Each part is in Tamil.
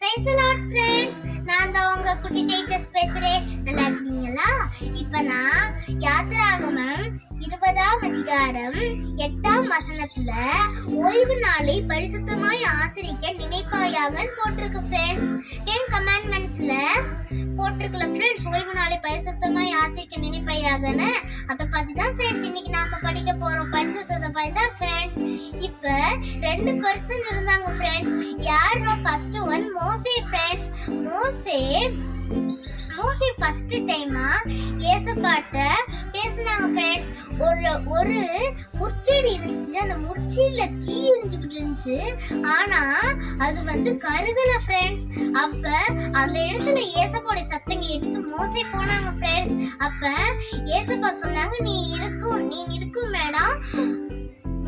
பிரைஸ் லார்ட் ஃப்ரெண்ட்ஸ் நான் தான் உங்க குட்டி டைட்டஸ் பேசுறேன். நல்லா இருக்கீங்களா? இப்போ நான் யாத்திராகமம் இருபதாம் அதிகாரம் எட்டாம் வசனத்துல ஓய்வு நாளை பரிசுத்தமாய் ஆசிரிக்க நினைப்பாயாகன்னு போட்டிருக்கு ஃப்ரெண்ட்ஸ் டென் கமாண்ட்மெண்ட்ஸ்ல போட்டிருக்கல ஃப்ரெண்ட்ஸ் ஓய்வு நாளை பரிசுத்தமாய் ஆசிரிக்க நினைப்பாயாகன்னு. அதை பத்தி தான் ஃப்ரெண்ட்ஸ் இன்னைக்கு நாம படிக்க போறோம். பரிசுத்தத்தை பத்தி தான் ஃப்ரெண்ட்ஸ் இப்போ ரெண்டு பர்சன் இருந்தாங்க ஃப்ரெண்ட்ஸ் யார் ஃபர்ஸ்ட் ஒன் மோசே ஃப்ரெண்ட்ஸ் மோசே மோசே ஃபர்ஸ்ட் டைமா ஏசப்பாட்ட பேசினாங்க ஃப்ரெண்ட்ஸ் ஒரு ஒரு முற்செடி இருந்துச்சு. அந்த முற்செடியில தீ எரிஞ்சுக்கிட்டு இருந்துச்சு. ஆனா அது வந்து கருகல ஃப்ரெண்ட்ஸ் அப்ப அந்த இடத்துல ஏசப்போட சத்தம் கேட்டுச்சு. மோசே போனாங்க ஃப்ரெண்ட்ஸ் அப்ப ஏசப்பா சொன்னாங்க நீ இருக்கும் நீ இருக்கும் மேடம்.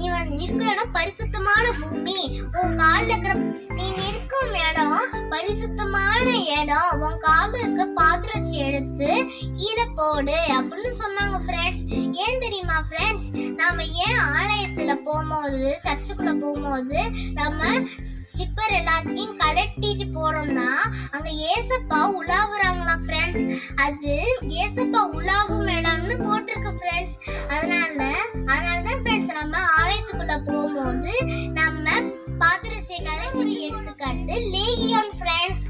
நீ வந்து இடம் பரிசுத்தமான பூமி. உன் கால்ல இருக்கிற நீ நிற்கும் இடம் பரிசுத்தமான இடம். உன் கால்ல இருக்கிற வச்சு எடுத்து கீழே போடு அப்படின்னு சொன்னாங்க ஃப்ரெண்ட்ஸ் ஏன் தெரியுமா ஃப்ரெண்ட்ஸ் நாம ஏன் ஆலயத்துல போகும்போது சர்ச்சுக்குள்ள போகும்போது நம்ம ஸ்லிப்பர் எல்லாத்தையும் கலட்டிட்டு போறோம்னா அங்க ஏசப்பா உலாவுறாங்களா ஃப்ரெண்ட்ஸ் அது ஏசப்பா உலாவும் வந்து போட்டிருக்கு ஃப்ரெண்ட்ஸ் அதனால அதனால தான் ஃப்ரெண்ட்ஸ் நம்ம ஆலயத்துக்குள்ள போகும்போது நம்ம பாத்திரச்சைகளை ஒரு எடுத்துக்காட்டு. லேகியான் ஃப்ரெண்ட்ஸ்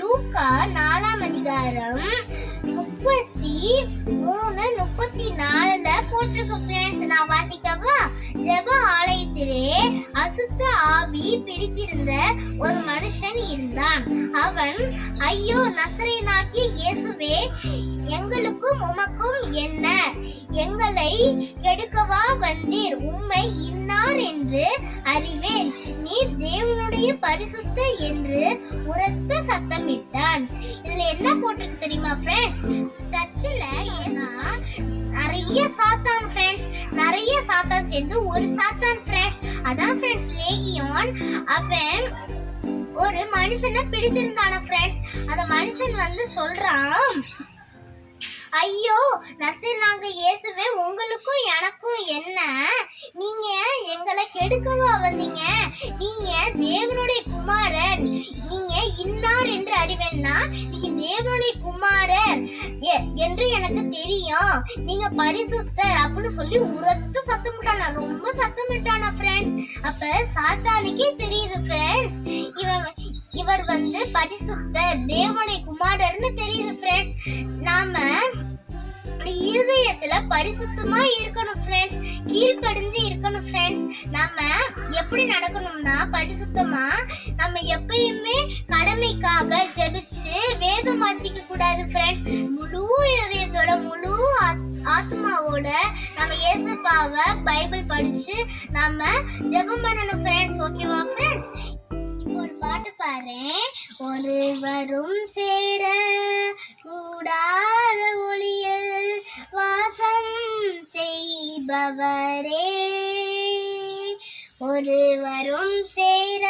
லூக்கா நாலாம் அதிகாரம் முப்பத்தி மூணு முப்பத்தி நாலுல போட்டிருக்கு ஃப்ரெண்ட்ஸ் நான் வாசிக்கவா? ஜெப ஆலயத்திலே அசுத்த ஆவி பிடித்திருந்த ஒரு மனுஷன் இருந்தான். அவன் ஐயோ நசரேனாகிய இயேசுவே எங்களுக்கும் உமக்கும் என்ன? எங்களை கெடுக்கவா வந்தீர்? உம்மை இன்னார் என்று அறிவேன். நீர் தேவனுடைய பரிசுத்த என்று உரத்த சத்தமிட்டான். இதுல என்ன போட்டிருக்கு தெரியுமா ஃப்ரெண்ட்ஸ் சர்ச்சில் ஏன்னா நிறைய சாத்தான் ஃப்ரெண்ட்ஸ் நிறைய சாத்தான் சேர்ந்து ஒரு சாத்தான் ஃப்ரெண்ட்ஸ் அதான் ஃப்ரெண்ட்ஸ் லேகியோன் அவன் ஒரு மனுஷனை பிடித்திருந்தான ஃப்ரெண்ட்ஸ் அந்த மனுஷன் வந்து சொல்றான் ஐயோ நர்சனாக இயேசுவே உங்களுக்கும் எனக்கும் என்ன? நீங்க எங்களை கெடுக்கவா வந்தீங்க? நீங்க தேவனுடைய குமார அறிவேன்னா நீங்க தேவனுடைய குமாரர். என்று எனக்கு தெரியும். நீங்க பரிசுத்தர் அப்படின்னு சொல்லி உரத்து சத்தமிட்டானா? ரொம்ப சத்தமிட்டானா ஃப்ரெண்ட்ஸ் அப்ப சாத்தானுக்கே தெரியுது ஃப்ரெண்ட்ஸ் இவன் இவர் வந்து பரிசுத்தர் தேவனுடைய குமாரர்னு தெரியுது ஃப்ரெண்ட்ஸ் நாம இருதயத்துல பரிசுத்தமா இருக்கணும் ஃப்ரெண்ட்ஸ் கீழ்ப்படிஞ்சு இருக்கணும் ஃப்ரெண்ட்ஸ் நம்ம எப்படி நடக்கணும்னா பரிசுத்தமா நம்ம எப்பயுமே கடமைக்காக ஜெபிச்சு வேதம் வாசிக்க கூடாது ஃப்ரெண்ட்ஸ் முழு இருதயத்தோட முழு ஆத்- ஆத்மாவோட நம்ம இயேசுப்பாவை பைபிள் படிச்சு நம்ம ஜெபம் பண்ணணும் ஃப்ரெண்ட்ஸ் ஓகேவா ஃப்ரெண்ட்ஸ் ஒரு பாட்டு பாரு ஒருவரும் சேர கூடாத ஒளியல் அவரே ஒருவரும் சேர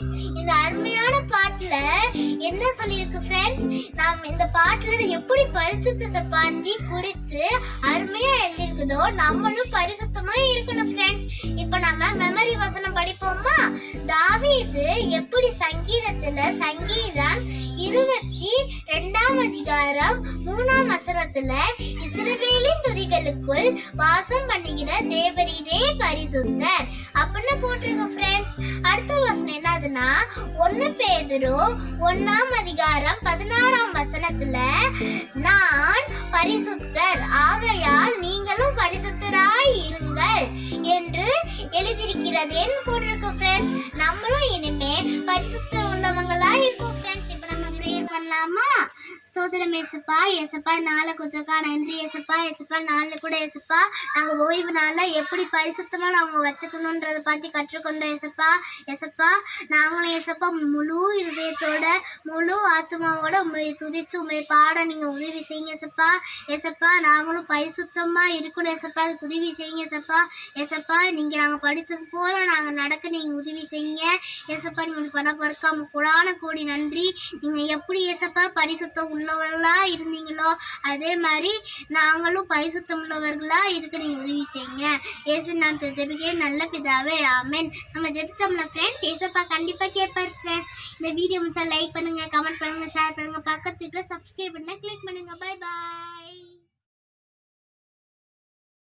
இந்த அருமையான பாட்டுல என்ன சொல்லியிருக்கு ஃப்ரெண்ட்ஸ் நாம் இந்த பாட்டுல எப்படி பரிசுத்தத்தை பத்தி குறித்து அருமையா எழுதியிருக்குதோ நம்மளும் பரிசுத்தமா இருக்கணும் ஃப்ரெண்ட்ஸ் இப்போ நம்ம மெமரி வசனம் படிப்போமா? தாவீது எப்படி சங்கீதத்துல சங்கீதம் இருபத்தி ரெண்டாம் அதிகாரம் மூணாம் வசனத்துல இஸ்ரவேலின் துதிகளுக்குள் வாசம் பண்ணுகிற தேவரீரே பரிசுத்தர் அப்படின்னு போட்டிருக்க ஃப்ரெண்ட்ஸ் அடுத்த வசனம் என்னதுன்னா ஒன்னு பேதரோ ஒன்னாம் அதிகாரம் பதினாறாம் வசனத்துல நான் பரிசுத்தர். ஆகையால் நீங்களும் பரிசுத்தராய் இருங்கள் என்று எழுதியிருக்கிறதேன்னு போட்டு சோதரம் ஏசப்பா ஏசப்பா நாளை கொஞ்சக்கா நன்றி ஏசப்பா ஏசப்பா நாளில் கூட ஏசப்பா. நாங்கள் ஓய்வு நாளில் எப்படி பரிசுத்தமாக நாங்கள் வச்சுக்கணுன்றதை பற்றி கற்றுக்கொண்டோம் ஏசப்பா. ஏசப்பா நாங்களும் ஏசப்பா முழு இருதயத்தோட முழு ஆத்மாவோட உங்களை துதிச்சு உண்மை பாட நீங்கள் உதவி செய்யுங்க ஏசப்பா. ஏசப்பா நாங்களும் பரிசுத்தமாக இருக்கணும் ஏசப்பா. அதுக்கு உதவி செய்யுங்க ஏசப்பா. ஏசப்பா நீங்கள் நாங்கள் படித்தது போல் நாங்கள் நடக்க நீங்கள் உதவி செய்யுங்க. ஏசப்பா நீங்கள் பண பறக்காம கூடான கோடி நன்றி. நீங்கள் எப்படி ஏசப்பா பரிசுத்தம் உள்ளவர்களா இருந்தீங்களோ? அதே மாதிரி நாங்களும் பரிசுத்தம் உள்ளவர்களா இருக்க. நீங்கள் உதவி செய்யுங்க. இயேசு நாம் ஜெபிக்க நல்ல பிதாவே ஆமேன். நம்ம ஜெபிச்சோம்ல ஃப்ரெண்ட்ஸ் ஏசப்பா கண்டிப்பாக கேட்பார் ஃப்ரெண்ட்ஸ் இந்த வீடியோ முடிச்சா லைக் பண்ணுங்க கமெண்ட் பண்ணுங்க ஷேர் பண்ணுங்க. பக்கத்துக்கு சப்ஸ்கிரைப் பண்ண கிளிக் பண்ணுங்க. Bye bye